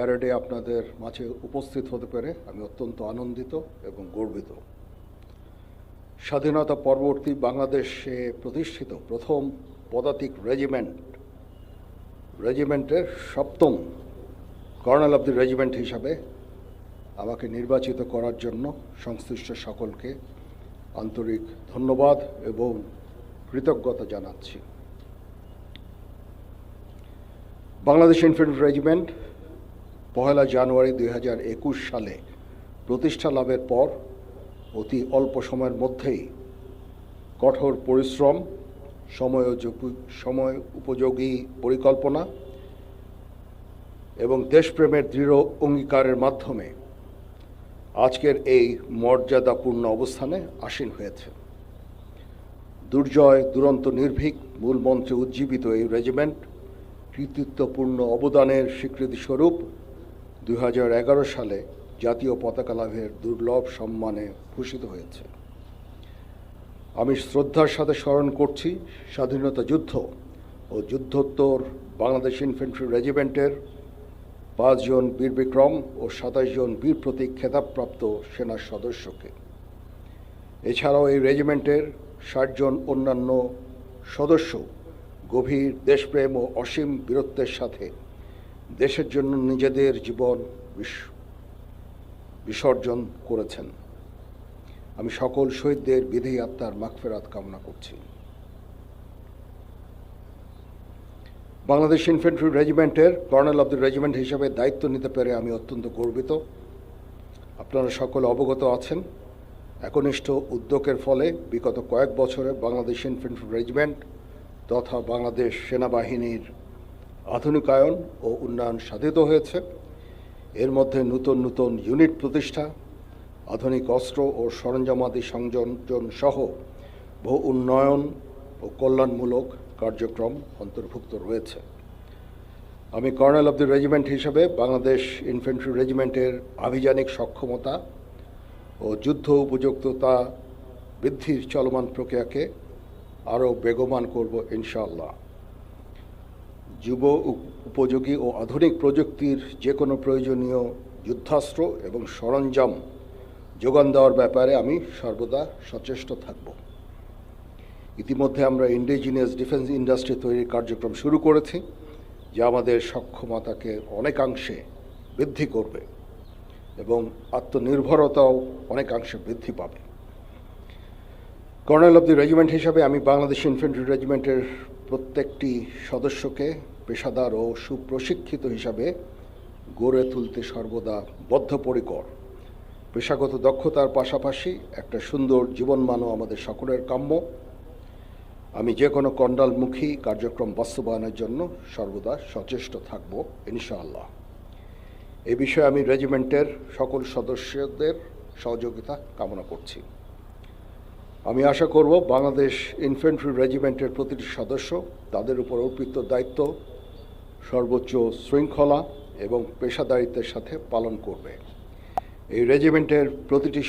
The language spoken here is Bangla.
প্যারেডে আপনাদের মাঝে উপস্থিত হতে পেরে আমি অত্যন্ত আনন্দিত এবং গর্বিত। স্বাধীনতা পরবর্তী বাংলাদেশে প্রতিষ্ঠিত প্রথম পদাতিক রেজিমেন্ট, রেজিমেন্টের সপ্তম কর্নেল অব দি রেজিমেন্ট হিসাবে আমাকে নির্বাচিত করার জন্য সংশ্লিষ্ট সকলকে আন্তরিক ধন্যবাদ এবং কৃতজ্ঞতা জানাচ্ছি। বাংলাদেশ ইনফেন্ট্রি রেজিমেন্ট পহেলা জানুয়ারি দুই হাজার একুশ সালে প্রতিষ্ঠা লাভের পর অতি অল্প সময়ের মধ্যেই কঠোর পরিশ্রম সময়োযোগী সময় উপযোগী পরিকল্পনা এবং দেশপ্রেমের দৃঢ় অঙ্গীকারের মাধ্যমে আজকের এই মর্যাদাপূর্ণ অবস্থানে আসীন হয়েছে। দুর্জয়, দুরন্ত, নির্ভীক মূল মন্ত্রে উজ্জীবিত এই রেজিমেন্ট কৃতিত্বপূর্ণ অবদানের স্বীকৃতিস্বরূপ দুই হাজার এগারো সালে জাতীয় পতাকা লাভের দুর্লভ সম্মানে ভূষিত হয়েছে। আমি শ্রদ্ধার সাথে স্মরণ করছি স্বাধীনতা যুদ্ধ ও যুদ্ধোত্তর বাংলাদেশ ইনফেন্ট্রি রেজিমেন্টের পাঁচজন বীর বিক্রম ও সাতাশ জন বীর প্রতীক খেতাবপ্রাপ্ত সেনার সদস্যকে। এছাড়াও এই রেজিমেন্টের ষাটজন অন্যান্য সদস্য গভীর দেশপ্রেম ও অসীম বীরত্বের সাথে দেশের জন্য নিজেদের জীবন বিস- বিসর্জন করেছেন। আমি সকল শহীদদের বিধি আত্মার মাগফেরাত কামনা করছি। বাংলাদেশ ইনফেন্ট্রি রেজিমেন্টের কর্নেল অব দ্য রেজিমেন্ট হিসেবে দায়িত্ব নিতে পেরে আমি অত্যন্ত গর্বিত। আপনারা সকলে অবগত আছেন। একনিষ্ঠ উদ্যোগের ফলে বিগত কয়েক বছরে বাংলাদেশ ইনফেন্ট্রি রেজিমেন্ট তথা বাংলাদেশ সেনাবাহিনীর আধুনিকায়ন ও উন্নয়ন সাধিত হয়েছে। এর মধ্যে নতুন নতুন ইউনিট প্রতিষ্ঠা, আধুনিক অস্ত্র ও সরঞ্জামাদি সংযোজন সহ বহু উন্নয়ন ও কল্যাণমূলক কার্যক্রম অন্তর্ভুক্ত রয়েছে। আমি কর্নেল অব দ্য রেজিমেন্ট হিসেবে বাংলাদেশ ইনফেন্ট্রি রেজিমেন্টের আভিযানিক সক্ষমতা ও যুদ্ধ উপযুক্ততা বৃদ্ধির চলমান প্রক্রিয়াকে আরও বেগমান করব ইনশাআল্লাহ। যুব উপযোগী ও আধুনিক প্রযুক্তির যে কোনো প্রয়োজনীয় যুদ্ধাস্ত্র এবং সরঞ্জাম যোগান দেওয়ার ব্যাপারে আমি সর্বদা সচেষ্ট থাকব। ইতিমধ্যে আমরা ইন্ডিজিনিয়াস ডিফেন্স ইন্ডাস্ট্রি তৈরির কার্যক্রম শুরু করেছি, যা আমাদের সক্ষমতাকে অনেকাংশে বৃদ্ধি করবে এবং আত্মনির্ভরতাও অনেকাংশে বৃদ্ধি পাবে। কর্নেল অব দি রেজিমেন্ট হিসাবে আমি বাংলাদেশ ইনফেন্ট্রি রেজিমেন্টের প্রত্যেকটি সদস্যকে পেশাদার ও সুপ্রশিক্ষিত হিসাবে গড়ে তুলতে সর্বদা বদ্ধপরিকর। পেশাগত দক্ষতার পাশাপাশি একটা সুন্দর জীবনমানও আমাদের সকলের কাম্য। আমি যে কোনো কন্ডালমুখী কার্যক্রম বাস্তবায়নের জন্য সর্বদা সচেষ্ট থাকব, ইনশাআল্লাহ। এ বিষয়ে আমি রেজিমেন্টের সকল সদস্যদের সহযোগিতা কামনা করছি। আমি আশা করব বাংলাদেশ ইনফেন্ট্রি রেজিমেন্টের প্রতিটি সদস্য তাদের উপর অর্পিত দায়িত্ব, সর্বোচ্চ শৃঙ্খলা এবং পেশাদারিত্বের সাথে পালন করবে। এই রেজিমেন্টের প্রতিটি